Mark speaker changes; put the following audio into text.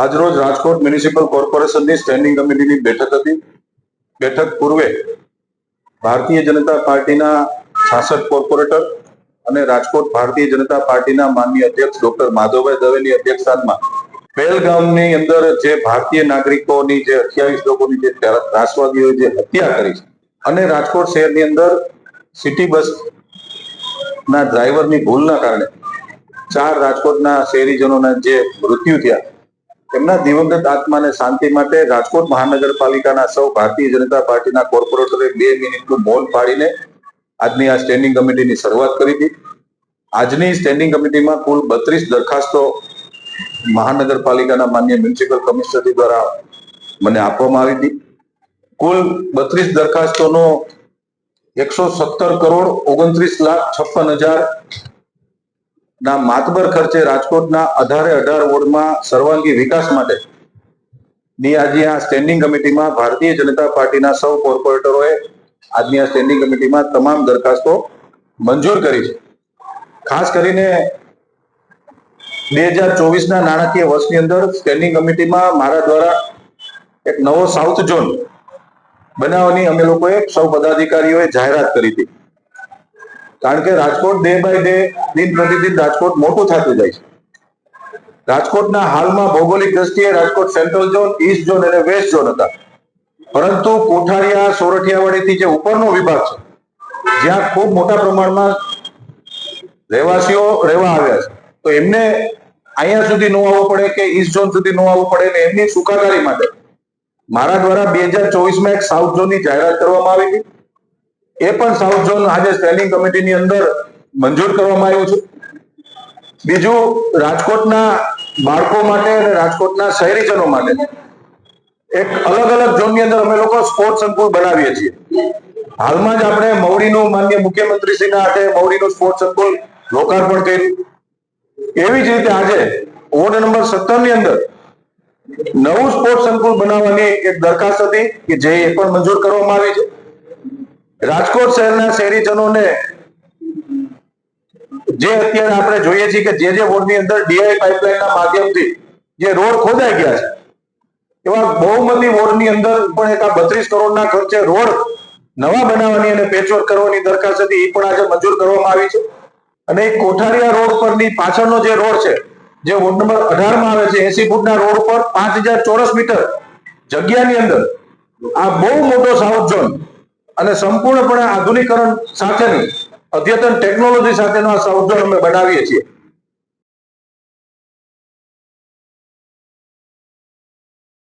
Speaker 1: આજરોજ રાજકોટ મ્યુનિસિપલ કોર્પોરેશનની સ્ટેન્ડિંગ કમિટીની બેઠક હતી. બેઠક પૂર્વે ભારતીય જનતા પાર્ટીના છાસઠ કોર્પોરેટર અને રાજકોટ ભારતીય જનતા પાર્ટીના માનનીય અધ્યક્ષ ડોક્ટર માધવભાઈ દવેની અધ્યક્ષતામાં પહેલગામની અંદર જે ભારતીય નાગરિકોની જે અઠ્યાવીસ લોકોની જે ત્રાસવાદીઓએ જે હત્યા કરી છે અને રાજકોટ શહેરની અંદર સિટી બસ ના ડ્રાઈવરની ભૂલના કારણે ચાર રાજકોટના શહેરીજનોના જે મૃત્યુ થયા એમના દિવંગત આત્માને શાંતિ માટે રાજકોટ મહાનગરપાલિકાના સૌ ભારતીય જનતા પાર્ટીના કોર્પોરેટરે બે મિનિટનું મૌન પાડીને આજની આ સ્ટેન્ડિંગ કમિટીની શરૂઆત કરી હતી. આજની સ્ટેન્ડિંગ કમિટીમાં કુલ બત્રીસ દરખાસ્તો મહાનગરપાલિકાના માન્ય મ્યુનિસિપલ કમિશનર દ્વારા મને આપવામાં આવી હતી. કુલ બત્રીસ દરખાસ્તોનો એકસો સત્તર કરોડ ઓગણત્રીસ લાખ છપ્પન હજાર ના, માતબર ખર્ચે રાજકોટના અઢારે અઢાર વોર્ડમાં સર્વાંગી વિકાસ માટે ની આજે આ સ્ટેન્ડિંગ કમિટીમાં ભારતીય જનતા પાર્ટીના સૌ કોર્પોરેટરોએ આજની આ સ્ટેન્ડિંગ કમિટીમાં તમામ દરખાસ્તો મંજૂર કરી છે. ખાસ કરીને બે હજાર ચોવીસના નાણાકીય વર્ષની અંદર સ્ટેન્ડિંગ કમિટીમાં મારા દ્વારા એક નવો સાઉથ ઝોન બનાવવાની અમે લોકોએ સૌ પદાધિકારીઓએ જાહેરાત કરી હતી. કારણ કે રાજકોટ ડે બાય ડે દિન પ્રતિદિન રાજકોટ મોટું થતું જાય છે. રાજકોટના હાલમાં ભૌગોલિક દ્રષ્ટિએ Rajkot central zone east zone અને વેસ્ટ ઝોન હતા. પરંતુ કોઠારિયા, સોરઠિયાવાડીથી જે ઉપરનો વિભાગ છે, જ્યાં ખૂબ મોટા પ્રમાણમાં રહેવાસીઓ રહેવા આવ્યા છે, તો એમને અહીંયા સુધી નો આવવું પડે કે ઈસ્ટ ઝોન સુધી નો આવવું પડે ને એમની સુખાકારી માટે મારા દ્વારા બે હજાર ચોવીસમાં એક સાઉથ ઝોનની જાહેરાત કરવામાં આવી હતી. એ પણ સાઉથ ઝોન આજે સ્ટેન્ડિંગ કમિટીની અંદર મંજૂર કરવામાં આવ્યું છે. બીજું, રાજકોટના બાળકો માટે અને રાજકોટના શહેરીજનો માટે એક અલગ અલગ ઝોનની અંદર અમે લોકો સ્પોર્ટ સંકુલ બનાવીએ છીએ. હાલમાં જ આપણે મૌરીનું માન્ય મુખ્યમંત્રીશ્રીના હાથે મૌરીનું સ્પોર્ટ સંકુલ લોકાર્પણ કર્યું. એવી જ રીતે આજે વોર્ડ નંબર સત્તરની અંદર નવું સ્પોર્ટ સંકુલ બનાવવાની એક દરખાસ્ત હતી કે જે એ પણ મંજૂર કરવામાં આવી છે. રાજકોટ શહેરના શહેરીજનોને જે અત્યારે આપણે જોઈએ છીએ કે જે જે વોર્ડની અંદર ડીઆઈ પાઇપલાઇનના માધ્યમથી જે રોડ ખોદાઈ ગયા છે, એવા બહુમતી વોર્ડની અંદર પણ એક આ બત્રીસ કરોડના ખર્ચે રોડ નવા બનાવવાની અને પેચવર્ક કરવાની દરખાસ્ત હતી એ પણ આજે મંજૂર કરવામાં આવી છે. અને કોઠારિયા રોડ પરની પાછળનો જે રોડ છે, જે વોર્ડ નંબર અઢારમાં આવે છે, એસી ફૂટના રોડ પર પાંચ હજાર ચોરસ મીટર જગ્યાની અંદર આ બહુ મોટો સાઉથ ઝોન અને સંપૂર્ણપણે આધુનિકરણ સાથેની અદ્યતન ટેકનોલોજી સાથેનો આ સાઉથ અમે બનાવીએ છીએ.